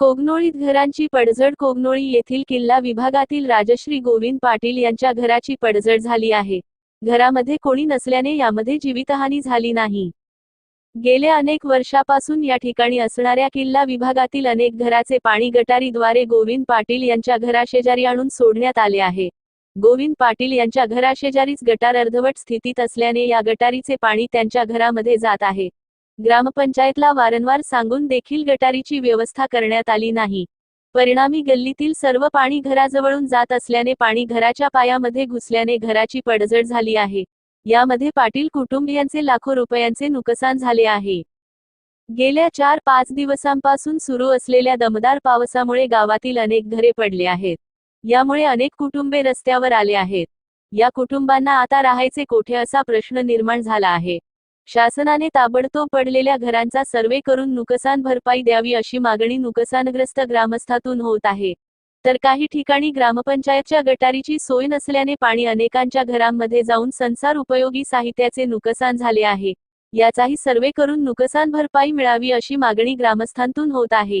कोगनोळीत घरांची पडझड कोगनोळी येथील किल्ला विभागातील राजश्री गोविंद पाटील यांच्या घराची पडझड झाली आहे. घरामध्ये कोणी नसल्याने यामध्ये जीवितहानी झाली नाही. गेल्या अनेक वर्षापासून या ठिकाणी असणाऱ्या किल्ला विभागातील अनेक घराचे पाणी गटारीद्वारे गोविंद पाटील यांच्या घराशेजारी आणून सोडण्यात आले आहे. गोविंद पाटील यांच्या घराशेजारीच गटार अर्धवट स्थितीत असल्याने या गटारीचे पाणी त्यांच्या घरामध्ये जात आहे. ग्रामपंचायतला वारंवार सांगून देखील गटारीची व्यवस्था करण्यात आली नाही. परिणामी गल्लीतील सर्व पाणी घराजवळून जात असल्याने पाणी घराच्या पायामध्ये घुसल्याने घराची पडझड झाली आहे. यामध्ये पाटील कुटुंबियांचे लाखो रुपयांचे नुकसान झाले आहे. गेल्या चार पाच दिवसांपासून सुरू असलेल्या दमदार पावसामुळे गावातील अनेक घरे पडले आहेत. यामुळे अनेक कुटुंबे रस्त्यावर आले आहेत. या कुटुंबांना आता राहायचे कोठे असा प्रश्न निर्माण झाला आहे. शासनाने ताबडतोब पडलेल्या घरांचा सर्वे करून नुकसान भरपाई द्यावी अशी मागणी नुकसानग्रस्त ग्रामस्थातून होत आहे. तर काही ठिकाणी ग्रामपंचायतच्या गटारीची सोय नसल्याने पाणी अनेकांच्या घरांमध्ये जाऊन संसार उपयोगी साहित्याचे नुकसान झाले आहे. याचाही सर्वे करून नुकसान भरपाई मिळावी अशी मागणी ग्रामस्थांतून होत आहे.